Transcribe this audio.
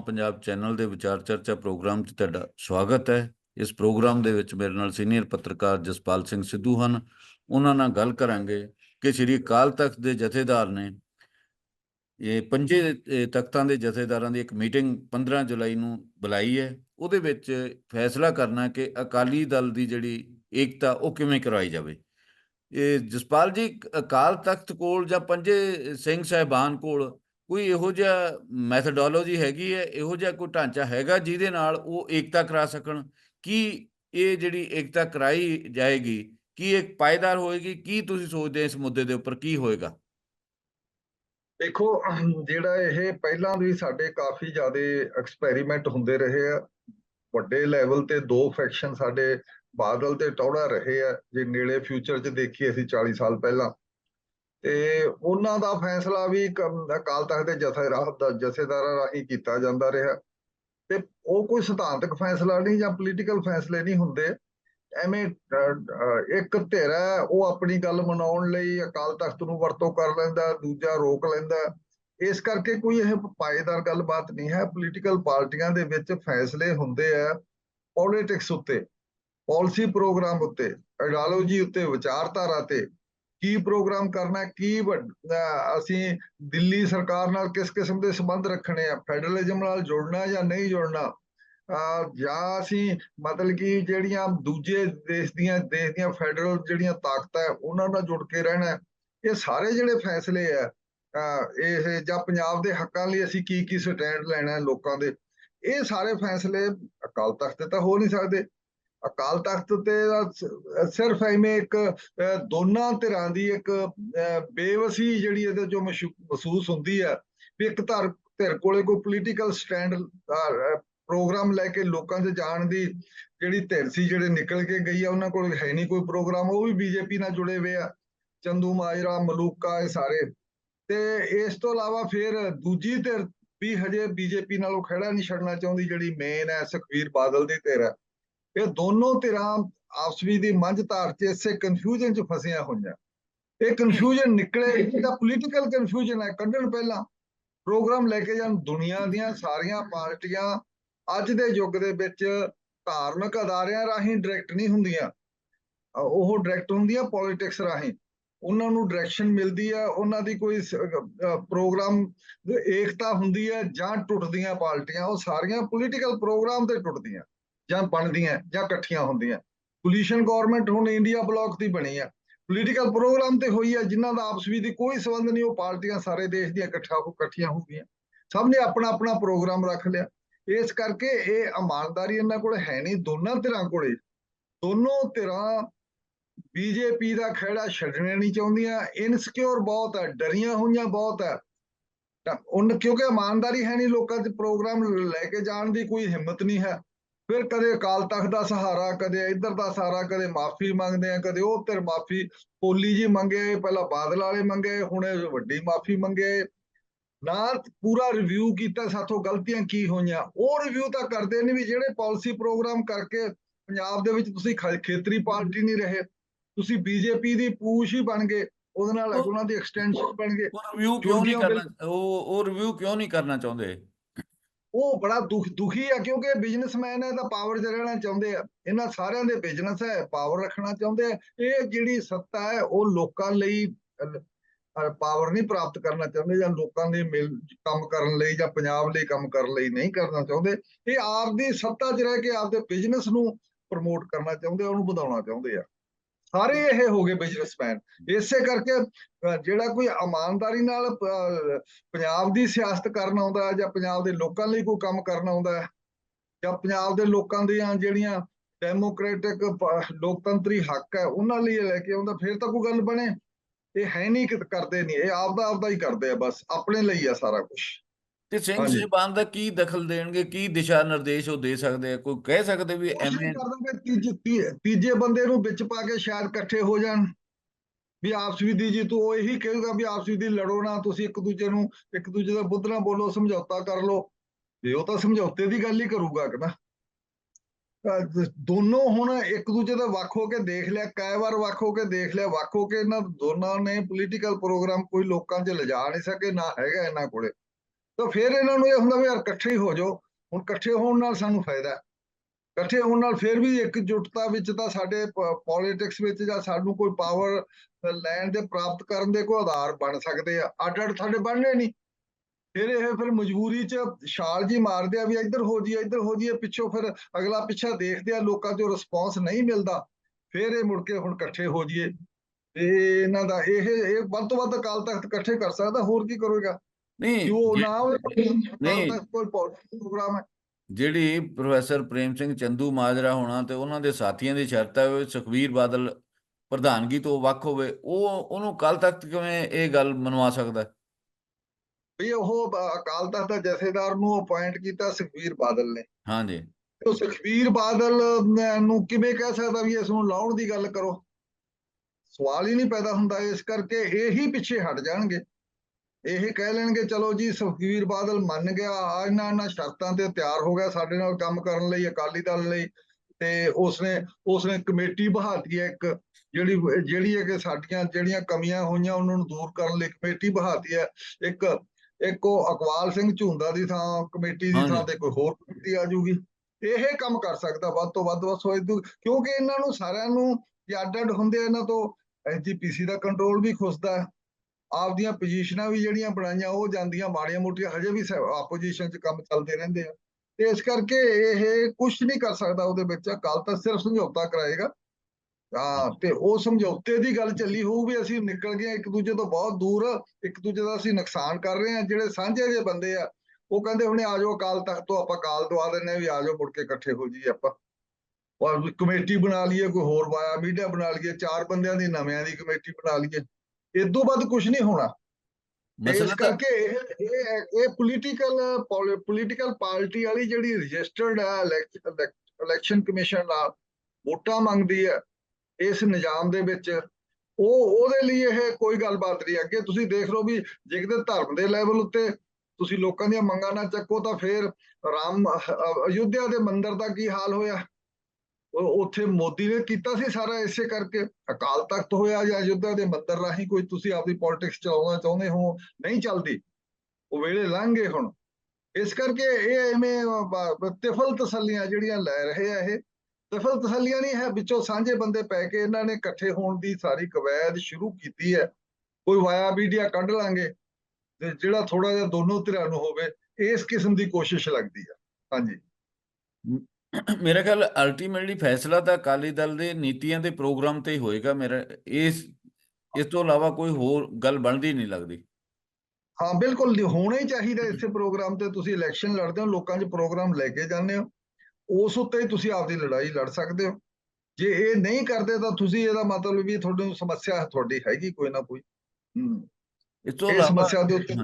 Punjab channel ਦੇ ਵਿਚਾਰ ਚਰਚਾ ਪ੍ਰੋਗਰਾਮ 'ਚ ਤੁਹਾਡਾ ਸਵਾਗਤ ਹੈ। ਇਸ ਪ੍ਰੋਗਰਾਮ ਦੇ ਵਿੱਚ ਮੇਰੇ ਨਾਲ ਸੀਨੀਅਰ ਪੱਤਰਕਾਰ ਜਸਪਾਲ ਸਿੰਘ ਸਿੱਧੂ ਹਨ। ਉਹਨਾਂ ਨਾਲ ਗੱਲ ਕਰਾਂਗੇ ਕਿ ਸ੍ਰੀ ਅਕਾਲ ਤਖਤ ਦੇ ਜਥੇਦਾਰ ਨੇ ਇਹ ਪੰਜੇ ਤਖਤਾਂ ਦੇ ਜਥੇਦਾਰਾਂ ਦੀ ਇੱਕ ਮੀਟਿੰਗ 15 ਜੁਲਾਈ ਨੂੰ ਬੁਲਾਈ ਹੈ। ਉਹਦੇ ਵਿੱਚ ਫੈਸਲਾ ਕਰਨਾ ਕਿ ਅਕਾਲੀ ਦਲ ਦੀ ਜਿਹੜੀ ਏਕਤਾ ਉਹ ਕਿਵੇਂ ਕਰਵਾਈ ਜਾਵੇ। ਇਹ ਜਸਪਾਲ ਜੀ, ਅਕਾਲ ਤਖਤ ਕੋਲ ਜਾਂ ਪੰਜੇ ਸਿੰਘ ਸਾਹਿਬਾਨ ਕੋਲ ਕੋਈ ਇਹੋ ਜਿਹਾ ਮੈਥਡੋਲੋਜੀ ਹੈਗੀ ਹੈ, ਇਹੋ ਜਿਹਾ ਕੋਈ ਢਾਂਚਾ ਹੈਗਾ ਜਿਹਦੇ ਨਾਲ ਉਹ ਏਕਤਾ ਕਰਾ ਸਕਣ? ਕੀ ਇਹ ਜਿਹੜੀ ਏਕਤਾ ਕਰਾਈ ਜਾਏਗੀ, ਕੀ ਇੱਕ ਪਾਇਦਾਰ ਹੋਏਗੀ? ਕੀ ਤੁਸੀਂ ਸੋਚਦੇ ਇਸ ਮੁੱਦੇ ਦੇ ਉੱਪਰ ਕੀ ਹੋਏਗਾ? ਦੇਖੋ, ਜਿਹੜਾ ਇਹ ਪਹਿਲਾਂ ਵੀ ਸਾਡੇ ਕਾਫੀ ਜ਼ਿਆਦਾ ਐਕਸਪੈਰੀਮੈਂਟ ਹੁੰਦੇ ਰਹੇ ਆ। ਵੱਡੇ ਲੈਵਲ ਤੇ ਦੋ ਫੈਕਸ਼ਨ ਸਾਡੇ ਬਾਦਲ ਤੇ ਟੌੜਾ ਰਹੇ ਆ। ਜੇ ਨੇੜੇ ਫਿਊਚਰ 'ਚ ਦੇਖੀਏ ਅਸੀਂ 40 ਸਾਲ ਪਹਿਲਾਂ ਤੇ ਉਹਨਾਂ ਦਾ ਫੈਸਲਾ ਵੀ ਅਕਾਲ ਤਖਤ ਦੇ ਜਥੇਦਾਰ ਜਥੇਦਾਰਾਂ ਰਾਹੀਂ ਕੀਤਾ ਜਾਂਦਾ ਰਿਹਾ। ਤੇ ਉਹ ਕੋਈ ਸਿਧਾਂਤਕ ਫੈਸਲਾ ਨਹੀਂ ਜਾਂ ਪੋਲੀਟੀਕਲ ਫੈਸਲੇ ਨਹੀਂ ਹੁੰਦੇ। ਐਵੇਂ ਇੱਕ ਧਿਰ ਹੈ, ਉਹ ਆਪਣੀ ਗੱਲ ਮਨਾਉਣ ਲਈ ਅਕਾਲ ਤਖਤ ਨੂੰ ਵਰਤੋਂ ਕਰ ਲੈਂਦਾ, ਦੂਜਾ ਰੋਕ ਲੈਂਦਾ। ਇਸ ਕਰਕੇ ਕੋਈ ਇਹ ਪਾਏਦਾਰ ਗੱਲਬਾਤ ਨਹੀਂ ਹੈ। ਪੋਲੀਟੀਕਲ ਪਾਰਟੀਆਂ ਦੇ ਵਿੱਚ ਫੈਸਲੇ ਹੁੰਦੇ ਆ ਪੋਲਿਟਿਕਸ ਉੱਤੇ ਪਾਲਿਸੀ ਪ੍ਰੋਗਰਾਮ ਉੱਤੇ ਆਈਡੀਓਲੋਜੀ ਉੱਤੇ ਵਿਚਾਰਧਾਰਾ ਤੇ। ਕੀ ਪ੍ਰੋਗਰਾਮ ਕਰਨਾ ਕੀ ਵੱਡ- ਅਸੀਂ ਦਿੱਲੀ ਸਰਕਾਰ ਨਾਲ ਕਿਸ ਕਿਸਮ ਦੇ ਸੰਬੰਧ ਰੱਖਣੇ ਆ ਫੈਡਰਲਿਜ਼ਮ ਨਾਲ ਜੁੜਨਾ ਜਾਂ ਨਹੀਂ ਜੁੜਨਾ? ਅਹ ਜਾਂ ਅਸੀਂ ਮਤਲਬ ਕਿ ਜਿਹੜੀਆਂ ਦੂਜੇ ਦੇਸ਼ ਦੀਆਂ ਦੇਸ਼ ਦੀਆਂ ਫੈਡਰਲ ਜਿਹੜੀਆਂ ਤਾਕਤਾਂ ਹੈ, ਉਹਨਾਂ ਨਾਲ ਜੁੜ ਕੇ ਰਹਿਣਾ ਇਹ ਸਾਰੇ ਜਿਹੜੇ ਫੈਸਲੇ ਆ, ਅਹ ਇਹ ਜਾਂ ਪੰਜਾਬ ਦੇ ਹੱਕਾਂ ਲਈ ਅਸੀਂ ਕੀ ਕੀ ਸਟੈਂਡ ਲੈਣਾ ਲੋਕਾਂ ਦੇ? ਇਹ ਸਾਰੇ ਫੈਸਲੇ ਅਕਾਲ ਤਖਤ ਤੇ ਤਾਂ ਹੋ ਨਹੀਂ ਸਕਦੇ। ਅਕਾਲ ਤਖਤ ਤੇ ਸਿਰਫ ਐਵੇਂ ਇੱਕ ਦੋਨਾਂ ਧਿਰਾਂ ਦੀ ਇੱਕ ਬੇਵਸੀ ਜਿਹੜੀ ਇਹਦੇ ਚੋਂ ਮਸ਼ੂ- ਮਹਿਸੂਸ ਹੁੰਦੀ ਹੈ ਵੀ ਇੱਕ ਧਰ, ਧਿਰ ਕੋਲੇ ਕੋਈ ਪੋਲੀਟੀਕਲ ਸਟੈਂਡ ਪ੍ਰੋਗਰਾਮ ਲੈ ਕੇ ਲੋਕਾਂ ਦੇ ਜਾਣ ਦੀ ਜਿਹੜੀ ਧਿਰ ਸੀ ਜਿਹੜੇ ਨਿਕਲ ਕੇ ਗਈ ਆ, ਉਹਨਾਂ ਕੋਲ ਹੈ ਨਹੀਂ ਕੋਈ ਪ੍ਰੋਗਰਾਮ ਉਹ ਵੀ ਬੀਜੇਪੀ ਨਾਲ ਜੁੜੇ ਹੋਏ ਆ, ਚੰਦੂ ਮਾਜਰਾ, ਮਲੂਕਾ, ਇਹ ਸਾਰੇ। ਤੇ ਇਸ ਤੋਂ ਇਲਾਵਾ ਫਿਰ ਦੂਜੀ ਧਿਰ ਵੀ ਹਜੇ ਬੀਜੇਪੀ ਨਾਲੋਂ ਖੜਾ ਨਹੀਂ ਛੱਡਣਾ ਚਾਹੁੰਦੀ, ਜਿਹੜੀ ਮੇਨ ਹੈ ਸੁਖਬੀਰ ਬਾਦਲ ਦੀ ਧਿਰ ਹੈ ਇਹ ਦੋਨੋਂ ਧਿਰਾਂ ਆਪਸ ਵਿੱਚ ਦੀ ਮੰਝ ਧਾਰ 'ਚ ਇਸੇ ਕਨਫਿਊਜ਼ਨ 'ਚ ਫਸੀਆਂ ਹੋਈਆਂ। ਇਹ ਕਨਫਿਊਜ਼ਨ ਨਿਕਲੇ, ਇਹਦਾ ਪੋਲੀਟੀਕਲ ਕਨਫਿਊਜ਼ਨ ਹੈ, ਕੱਢਣ ਪਹਿਲਾਂ ਪ੍ਰੋਗਰਾਮ ਲੈ ਕੇ ਜਾਣ ਦੁਨੀਆ ਦੀਆਂ ਸਾਰੀਆਂ ਪਾਰਟੀਆਂ ਅੱਜ ਦੇ ਯੁੱਗ ਦੇ ਵਿੱਚ ਧਾਰਮਿਕ ਅਦਾਰਿਆਂ ਰਾਹੀਂ ਡਾਇਰੈਕਟ ਨਹੀਂ ਹੁੰਦੀਆਂ। ਉਹ ਡਾਇਰੈਕਟ ਹੁੰਦੀਆਂ ਪੋਲਿਟਿਕਸ ਰਾਹੀਂ। ਉਹਨਾਂ ਨੂੰ ਡਾਇਰੈਕਸ਼ਨ ਮਿਲਦੀ ਹੈ, ਉਹਨਾਂ ਦੀ ਕੋਈ ਪ੍ਰੋਗਰਾਮ ਏਕਤਾ ਹੁੰਦੀ ਹੈ ਜਾਂ ਟੁੱਟਦੀਆਂ ਪਾਰਟੀਆਂ, ਉਹ ਸਾਰੀਆਂ ਪੋਲੀਟੀਕਲ ਪ੍ਰੋਗਰਾਮ ਤੇ ਟੁੱਟਦੀਆਂ। ਜਾਂ ਬਣਦੀਆਂ ਜਾਂ ਇਕੱਠੀਆਂ ਹੁੰਦੀਆਂ। ਪੋਲੀਸ਼ਨ ਗਵਰਨਮੈਂਟ ਹੁਣ ਇੰਡੀਆ ਬਲਾਕ ਦੀ ਬਣੀ ਹੈ ਪੋਲੀਟੀਕਲ ਪ੍ਰੋਗਰਾਮ ਤੇ ਹੋਈ ਹੈ ਜਿਨ੍ਹਾਂ ਦਾ ਆਪਸ ਵਿੱਚ ਦੀ ਕੋਈ ਸੰਬੰਧ ਨਹੀਂ, ਉਹ ਪਾਰਟੀਆਂ ਸਾਰੇ ਦੇਸ਼ ਦੀਆਂ ਇਕੱਠਾ ਹੋ, ਇਕੱਠੀਆਂ ਹੋ ਗਈਆਂ। ਸਭ ਨੇ ਆਪਣਾ ਆਪਣਾ ਪ੍ਰੋਗਰਾਮ ਰੱਖ ਲਿਆ। ਇਸ ਕਰਕੇ ਇਹ ਇਮਾਨਦਾਰੀ ਇਹਨਾਂ ਕੋਲ ਹੈ ਨਹੀਂ, ਦੋਨਾਂ ਧਿਰਾਂ ਕੋਲੇ। ਦੋਨੋਂ ਧਿਰਾਂ ਬੀਜੇਪੀ ਦਾ ਖਹਿੜਾ ਛੱਡਣਾ ਨਹੀਂ ਚਾਹੁੰਦੀਆਂ। ਇਨਸਿਕਿਉਰ ਬਹੁਤ ਹੈ ਡਰੀਆਂ ਹੋਈਆਂ ਬਹੁਤ ਹੈ ਤਾਂ ਉਨ ਕਿਉਂਕਿ ਇਮਾਨਦਾਰੀ ਹੈ ਨਹੀਂ, ਲੋਕਾਂ 'ਚ ਪ੍ਰੋਗਰਾਮ ਲੈ ਕੇ ਜਾਣ ਦੀ ਕੋਈ ਹਿੰਮਤ ਨਹੀਂ ਹੈ। ਫਿਰ ਕਦੇ ਅਕਾਲ ਤਖਤ ਦਾ ਸਹਾਰਾ ਕਦੇ ਇੱਧਰ ਦਾ ਸਹਾਰਾ ਕਦੇ ਮਾਫੀ ਮੰਗਦੇ ਆ ਕਦੇ ਉਹ ਧਿਰ ਮਾਫੀ ਪੋਲੀ ਜੀ ਮੰਗੇ ਪਹਿਲਾਂ ਬਾਦਲ ਵਾਲੇ ਮੰਗੇ ਹੁਣ ਵੱਡੀ ਮਾਫੀ ਮੰਗੇ। ਨਾ ਪੂਰਾ ਰਿਵਿਊ ਕੀਤਾ ਸਾਥੋਂ ਗਲਤੀਆਂ ਕੀ ਹੋਈਆਂ? ਉਹ ਰਿਵਿਊ ਤਾਂ ਕਰਦੇ ਨਹੀਂ ਵੀ ਜਿਹੜੇ ਪਾਲਿਸੀ ਪ੍ਰੋਗਰਾਮ ਕਰਕੇ ਪੰਜਾਬ ਦੇ ਵਿੱਚ ਤੁਸੀਂ ਖੇਤਰੀ ਪਾਰਟੀ ਨਹੀਂ ਰਹੇ। ਤੁਸੀਂ ਬੀਜੇਪੀ ਦੀ ਪੂਛ ਹੀ ਬਣ ਗਏ। ਉਹਦੇ ਨਾਲ ਉਹ- ਉਹਨਾਂ ਦੀ ਐਕਸਟੈਂਸ਼ਨ ਬਣ ਗਏ। ਉਹ ਰਿਵਿਊ ਕਿਉਂ ਨਹੀਂ ਕਰਨਾ ਉਹ ਉਹ ਰਿਵਿਊ ਕਿਉਂ ਨਹੀਂ ਕਰਨਾ ਚਾਹੁੰਦੇ? ਉਹ ਬੜਾ ਦੁਖ, ਦੁਖੀ ਆ ਕਿਉਂਕਿ ਬਿਜ਼ਨਸਮੈਨ ਹੈ ਤਾਂ ਪਾਵਰ 'ਚ ਰਹਿਣਾ ਚਾਹੁੰਦੇ ਆ। ਇਹਨਾਂ ਸਾਰਿਆਂ ਦੇ ਬਿਜ਼ਨਸ ਹੈ ਪਾਵਰ ਰੱਖਣਾ ਚਾਹੁੰਦੇ ਆ। ਇਹ ਜਿਹੜੀ ਸੱਤਾ ਹੈ, ਉਹ ਲੋਕਾਂ ਲਈ ਪਾਵਰ ਨਹੀਂ ਪ੍ਰਾਪਤ ਕਰਨਾ ਚਾਹੁੰਦੇ ਜਾਂ ਲੋਕਾਂ ਦੇ ਮਿਲ, ਕੰਮ ਕਰਨ ਲਈ ਜਾਂ ਪੰਜਾਬ ਲਈ ਕੰਮ ਕਰਨ ਲਈ ਨਹੀਂ ਕਰਨਾ ਚਾਹੁੰਦੇ। ਇਹ ਆਪਦੀ ਸੱਤਾ 'ਚ ਰਹਿ ਕੇ ਆਪਦੇ ਬਿਜ਼ਨਸ ਨੂੰ ਪ੍ਰਮੋਟ ਕਰਨਾ ਚਾਹੁੰਦੇ ਆ, ਉਹਨੂੰ ਵਧਾਉਣਾ ਚਾਹੁੰਦੇ ਆ। ਸਾਰੇ ਇਹ ਹੋ ਗਏ ਬਿਜ਼ਨਸਮੈਨ ਇਸੇ ਕਰਕੇ ਜਿਹੜਾ ਕੋਈ ਇਮਾਨਦਾਰੀ ਨਾਲ ਪੰਜਾਬ ਦੀ ਸਿਆਸਤ ਕਰਨ ਆਉਂਦਾ ਹੈ ਜਾਂ ਪੰਜਾਬ ਦੇ ਲੋਕਾਂ ਲਈ ਕੋਈ ਕੰਮ ਕਰਨ ਆਉਂਦਾ ਹੈ, ਜਾਂ ਪੰਜਾਬ ਦੇ ਲੋਕਾਂ ਦੀਆਂ ਜਿਹੜੀਆਂ ਡੈਮੋਕ੍ਰੈਟਿਕ ਲੋਕਤੰਤਰੀ ਹੱਕ ਹੈ, ਉਹਨਾਂ ਲਈ ਇਹ ਲੈ ਕੇ ਆਉਂਦਾ, ਫਿਰ ਤਾਂ ਕੋਈ ਗੱਲ ਬਣੇ। ਇਹ ਹੈ ਨਹੀਂ ਕਿ ਕਰਦੇ ਨਹੀਂ, ਇਹ ਆਪਦਾ ਆਪਦਾ ਹੀ ਕਰਦੇ ਆ ਬਸ, ਆਪਣੇ ਲਈ ਆ ਸਾਰਾ ਕੁਝ ਤੇ ਸਿੰਘ ਹਾਂਜੀ। ਸਾਹਿਬਾਨ ਦਾ ਕੀ ਦਖਲ ਦੇਣਗੇ ਕੀ ਦਿਸ਼ਾ ਨਿਰਦੇਸ਼ ਉਹ ਦੇ ਸਕਦੇ ਆ? ਕੋਈ ਕਹਿ ਸਕਦੇ ਵੀ ਐਵੇਂ ਤੀਜੇ ਤੀ- ਤੀਜੇ ਬੰਦੇ ਨੂੰ ਵਿੱਚ ਪਾ ਕੇ ਸ਼ਾਇਦ ਇਕੱਠੇ ਹੋ ਜਾਣ। ਵੀ ਆਪਸ ਵਿੱਚ ਦੀ ਜੀ ਤੂੰ ਉਹ ਇਹੀ ਕਹੇਗਾ ਵੀ ਆਪਸ ਵਿੱਚ ਦੀ ਲੜੋ ਨਾ ਤੁਸੀਂ ਇੱਕ ਦੂਜੇ ਨੂੰ ਇੱਕ ਦੂਜੇ ਦਾ ਬੁੱਧ ਨਾ ਬੋਲੋ ਸਮਝੌਤਾ ਕਰ ਲਓ। ਤੇ ਉਹ ਤਾਂ ਸਮਝੌਤੇ ਦੀ ਗੱਲ ਹੀ ਕਰੂਗਾ ਕਿ ਨਾ। ਦ- ਦੋਨੋਂ ਹੁਣ ਇੱਕ ਦੂਜੇ ਤੋਂ ਵੱਖ ਹੋ ਕੇ ਦੇਖ ਲਿਆ ਕਈ ਵਾਰ ਵੱਖ ਹੋ ਕੇ ਦੇਖ ਲਿਆ ਵੱਖ ਹੋ ਕੇ ਇਹਨਾਂ ਦੋਨਾਂ ਨੇ ਪੋਲੀਟੀਕਲ ਪ੍ਰੋਗਰਾਮ ਕੋਈ ਲੋਕਾਂ 'ਚ ਲਿਜਾ ਨਹੀਂ ਸਕੇ ਨਾ ਹੈਗਾ ਇਹਨਾਂ ਕੋਲੇ। ਤਾਂ ਫਿਰ ਇਹਨਾਂ ਨੂੰ ਇਹ ਹੁੰਦਾ ਵੀ ਯਾਰ ਇਕੱਠੇ ਹੀ ਹੋ ਜਾਓ, ਹੁਣ ਇਕੱਠੇ ਹੋਣ ਨਾਲ ਸਾਨੂੰ ਫਾਇਦਾ ਇਕੱਠੇ ਹੋਣ ਨਾਲ ਫਿਰ ਵੀ ਇਕਜੁੱਟਤਾ ਵਿੱਚ ਤਾਂ ਸਾਡੇ ਪੋਲਿਟਿਕਸ ਵਿੱਚ ਜਾਂ ਸਾਨੂੰ ਕੋਈ ਪਾਵਰ ਲੈਣ ਦੇ ਪ੍ਰਾਪਤ ਕਰਨ ਦੇ ਕੋਈ ਆਧਾਰ ਬਣ ਸਕਦੇ ਆ। ਅੱਡ ਅੱਡ ਸਾਡੇ ਬਣਨੇ ਨਹੀਂ। ਫਿਰ ਇਹ ਫਿਰ ਮਜਬੂਰੀ 'ਚ ਛਾਲ ਜੀ ਮਾਰਦੇ ਆ ਵੀ ਇੱਧਰ ਹੋ ਜੀ ਇੱਧਰ ਹੋ ਜੀ ਪਿੱਛੋਂ ਫਿਰ ਅਗਲਾ ਪਿੱਛਾ ਦੇਖਦੇ ਆ, ਲੋਕਾਂ ਤੋਂ ਰਿਸਪੌਂਸ ਨਹੀਂ ਮਿਲਦਾ। ਫਿਰ ਇਹ ਮੁੜ ਕੇ ਹੁਣ ਇਕੱਠੇ ਹੋ ਜੀਏ ਤੇ ਇਹਨਾਂ ਦਾ ਇਹ ਇਹ ਵੱਧ ਤੋਂ ਵੱਧ ਅਕਾਲ ਤਖਤ ਇਕੱਠੇ ਕਰ ਸਕਦਾ, ਹੋਰ ਕੀ ਕਰੇਗਾ ਨਹੀਂ ਜੋ ਨਾ ਹੋਵੇ ਨਹੀਂ। ਕੋਈ ਪ੍ਰੋਗਰਾਮ ਹੈ। ਜਿਹੜੀ ਪ੍ਰੋਫੈਸਰ ਪ੍ਰੇਮ ਸਿੰਘ ਚੰਦੂ ਮਾਜਰਾ ਹੋਣਾ ਤੇ ਉਹਨਾਂ ਦੇ ਸਾਥੀਆਂ ਦੀ ਸ਼ਰਤ ਹੈ ਵੀ ਸੁਖਬੀਰ ਬਾਦਲ ਪ੍ਰਧਾਨਗੀ ਤੋਂ ਵੱਖ ਹੋਵੇ ਉਹ ਉਹਨੂੰ ਕੱਲ ਤੱਕ ਕਿਵੇਂ ਇਹ ਗੱਲ ਮਨਵਾ ਸਕਦਾ? ਵੀ ਉਹ ਅਕਾਲ ਤਖਤ ਦਾ ਜਥੇਦਾਰ ਨੂੰ ਅਪਾਇੰਟ ਕੀਤਾ ਸੁਖਬੀਰ ਬਾਦਲ ਨੇ। ਹਾਂਜੀ। ਉਹ ਸੁਖਬੀਰ ਬਾਦਲ ਨੂੰ ਕਿਵੇਂ ਕਹਿ ਸਕਦਾ ਵੀ ਇਸ ਨੂੰ ਲਾਉਣ ਦੀ ਗੱਲ ਕਰੋ? ਸਵਾਲ ਹੀ ਨਹੀਂ ਪੈਦਾ ਹੁੰਦਾ ਇਸ ਕਰਕੇ ਇਹ ਪਿੱਛੇ ਹਟ ਜਾਣਗੇ। ਇਹ ਕਹਿ ਲੈਣਗੇ ਚਲੋ ਜੀ ਸੁਖਬੀਰ ਬਾਦਲ ਮੰਨ ਗਿਆ ਆ ਇਹਨਾਂ ਇਹਨਾਂ ਸ਼ਰਤਾਂ ਤੇ ਤਿਆਰ ਹੋ ਗਿਆ ਸਾਡੇ ਨਾਲ ਕੰਮ ਕਰਨ ਲਈ ਅਕਾਲੀ ਦਲ ਲਈ ਤੇ ਉਸਨੇ ਉਸਨੇ ਕਮੇਟੀ ਬਹਾਤੀ ਹੈ ਇੱਕ ਜਿਹੜੀ ਜਿਹੜੀ ਹੈ ਕਿ ਸਾਡੀਆਂ ਜਿਹੜੀਆਂ ਕਮੀਆਂ ਹੋਈਆਂ ਉਹਨਾਂ ਨੂੰ ਦੂਰ ਕਰਨ ਲਈ ਕਮੇਟੀ ਬਹਾਤੀ ਹੈ। ਇੱਕ ਇੱਕ ਉਹ ਅਕਵਾਲ ਸਿੰਘ ਝੁੰਦਾ ਦੀ ਥਾਂ ਕਮੇਟੀ ਦੀ। ਥਾਂ ਤੇ ਕੋਈ ਹੋਰ ਕਮੇਟੀ ਆ ਜਾਊਗੀ। ਇਹ ਕੰਮ ਕਰ ਸਕਦਾ ਵੱਧ ਤੋਂ ਵੱਧ ਬਸ ਉਹ ਇਦੂ ਕਿਉਂਕਿ ਇਹਨਾਂ ਨੂੰ ਸਾਰਿਆਂ ਨੂੰ ਜੇ ਅੱਡ ਅੱਡ ਹੁੰਦੇ ਇਹਨਾਂ ਤੋਂ ਐਸਜੀਪੀਸੀ ਦਾ ਕੰਟਰੋਲ ਵੀ ਖੁੱਸਦਾ ਹੈ। ਆਪਦੀਆਂ ਪੋਜੀਸ਼ਨਾਂ ਵੀ ਜਿਹੜੀਆਂ ਬਣਾਈਆਂ, ਉਹ ਜਾਂਦੀਆਂ ਮਾੜੀਆਂ ਮੋਟੀਆਂ, ਹਜੇ ਵੀ ਆਪੋਜੀਸ਼ਨ 'ਚ ਕੰਮ ਚੱਲਦੇ ਰਹਿੰਦੇ ਆ। ਤੇ ਇਸ ਕਰਕੇ ਇਹ ਕੁਝ ਨਹੀਂ ਕਰ ਸਕਦਾ ਉਹਦੇ ਵਿੱਚ। ਅਕਾਲ ਤਾਂ ਸਿਰਫ ਸਮਝੌਤਾ ਕਰਾਏਗਾ। ਹਾਂ, ਤੇ ਉਹ ਸਮਝੌਤੇ ਦੀ ਗੱਲ ਚੱਲੀ ਹੋਊ ਵੀ ਅਸੀਂ ਨਿਕਲ ਗਏ ਇੱਕ ਦੂਜੇ ਤੋਂ ਬਹੁਤ ਦੂਰ, ਇੱਕ ਦੂਜੇ ਦਾ ਅਸੀਂ ਨੁਕਸਾਨ ਕਰ ਰਹੇ ਹਾਂ। ਜਿਹੜੇ ਸਾਂਝੇ ਜਿਹੇ ਬੰਦੇ ਆ, ਉਹ ਕਹਿੰਦੇ ਹੁਣੇ ਆ ਜਾਓ ਅਕਾਲ ਤਖਤ ਤੋਂ ਆਪਾਂ ਕਾਲ ਦਵਾ ਦਿੰਨੇ ਵੀ ਆ ਜਾਓ, ਮੁੜ ਕੇ ਇਕੱਠੇ ਹੋ ਜਾਈਏ ਆਪਾਂ। ਔਰ ਕਮੇਟੀ ਬਣਾ ਲਈਏ, ਕੋਈ ਹੋਰ ਵਾਇਆ ਮੀਡੀਆ ਬਣਾ ਲਈਏ, ਚਾਰ ਬੰਦਿਆਂ ਦੀ ਨਵਿਆਂ ਦੀ ਕਮੇਟੀ ਬਣਾ ਲਈਏ। ਇਦੋਂ ਵੱਧ ਕੁਝ ਨਹੀਂ ਹੋਣਾ। ਤੇ ਇਸ ਮਸਲਾ ਤਾਂ ਕਰਕੇ ਇਹ ਇਹ ਪੋਲੀਟੀਕਲ ਪੋਲੀਟੀਕਲ ਪਾਰਟੀ ਵਾਲੀ ਜਿਹੜੀ ਰਜਿਸਟਰਡ ਹੈ ਇਲੈਕਸ਼ਨ ਕਮਿਸ਼ਨ ਨਾਲ ਵੋਟਾਂ ਮੰਗਦੀ ਹੈ ਇਸ ਨਿਜ਼ਾਮ ਦੇ ਵਿੱਚ ਉਹ ਉਹਦੇ ਲਈ ਇਹ ਕੋਈ ਗੱਲਬਾਤ ਨਹੀਂ। ਅੱਗੇ ਤੁਸੀਂ ਦੇਖ ਲਓ ਵੀ ਜੇ ਕਿਤੇ ਧਰਮ ਦੇ ਲੈਵਲ ਉੱਤੇ ਤੁਸੀਂ ਲੋਕਾਂ ਦੀਆਂ ਮੰਗਾਂ ਨਾ ਚੱਕੋ ਤਾਂ ਫਿਰ ਰਾਮ ਅਯੁੱਧਿਆ ਦੇ ਮੰਦਿਰ ਦਾ ਕੀ ਹਾਲ ਹੋਇਆ? ਉੱਥੇ ਮੋਦੀ ਨੇ ਕੀਤਾ ਸੀ ਸਾਰਾ ਇਸੇ ਕਰਕੇ। ਅਕਾਲ ਤਖਤ ਹੋਇਆ ਜਾਂ ਅਯੁੱਧਿਆ ਦੇ ਮੰਦਰ ਰਾਹੀਂ ਕੋਈ ਤੁਸੀਂ ਆਪਦੀ ਪੋਲਿਟਿਕਸ ਚਲਾਉਣਾ ਚਾਹੁੰਦੇ ਹੋ, ਨਹੀਂ ਚੱਲਦੀ। ਉਹ ਵੇਲੇ ਲੰਘ ਗਏ ਹੁਣ। ਇਸ ਕਰਕੇ ਇਹ ਐਵੇਂ ਤਿਫਲ ਤਸੱਲੀਆਂ ਜਿਹੜੀਆਂ ਲੈ ਰਹੇ ਆ ਇਹ। ਤਿਫਲ ਤਸੱਲੀਆਂ ਨਹੀਂ ਹੈ, ਵਿੱਚੋਂ ਸਾਂਝੇ ਬੰਦੇ ਪੈ ਕੇ ਇਹਨਾਂ ਨੇ ਇਕੱਠੇ ਹੋਣ ਦੀ ਸਾਰੀ ਕਵੈਦ ਸ਼ੁਰੂ ਕੀਤੀ ਹੈ। ਕੋਈ ਵਾਇਆ ਮੀਡੀਆ ਕੱਢ ਲਾਂਗੇ ਤੇ ਜਿਹੜਾ ਥੋੜਾ ਜਿਹਾ ਦੋਨੋਂ ਧਿਰਾਂ ਨੂੰ ਹੋਵੇ, ਇਸ ਕਿਸਮ ਦੀ ਕੋਸ਼ਿਸ਼ ਲੱਗਦੀ ਹੈ। ਹਾਂਜੀ। ਮੇਰਾ ਖਿਆਲ ਅਲਟੀਮੇਟਲੀ ਫੈਸਲਾ ਤਾਂ ਅਕਾਲੀ ਦਲ ਦੇ ਨੀਤੀਆਂ ਦੇ ਪ੍ਰੋਗਰਾਮ ਤੇ ਹੀ ਹੋਏਗਾ। ਮੇਰਾ ਇਸ ਇਸ ਤੋਂ ਇਲਾਵਾ ਕੋਈ ਹੋਰ ਗੱਲ ਬਣਦੀ ਨਹੀਂ ਲੱਗਦੀ। ਹਾਂ ਬਿਲਕੁਲ ਹੋਣਾ ਹੀ ਚਾਹੀਦਾ ਇਸੇ ਪ੍ਰੋਗਰਾਮ ਤੇ। ਤੁਸੀਂ ਇਲੈਕਸ਼ਨ ਲੜਦੇ ਹੋ ਲੋਕਾਂ 'ਚ ਪ੍ਰੋਗਰਾਮ ਲੈ ਕੇ ਜਾਂਦੇ ਹੋ। ਉਸ ਉੱਤੇ ਤੁਸੀਂ ਆਪਦੀ ਲੜਾਈ ਲੜ ਸਕਦੇ ਹੋ। ਜੇ ਇਹ ਨਹੀਂ ਕਰਦੇ ਤਾਂ ਤੁਸੀਂ ਇਹਦਾ ਮਤਲਬ ਵੀ ਤੁਹਾਨੂੰ ਸਮੱਸਿਆ ਤੁਹਾਡੀ ਹੈਗੀ ਕੋਈ ਨਾ ਕੋਈ। ਹੂੰ। ਇਸ ਤੋਂ ਇਲਾਵਾ ਸਮੱਸਿਆ ਦੇ ਉੱਤੇ।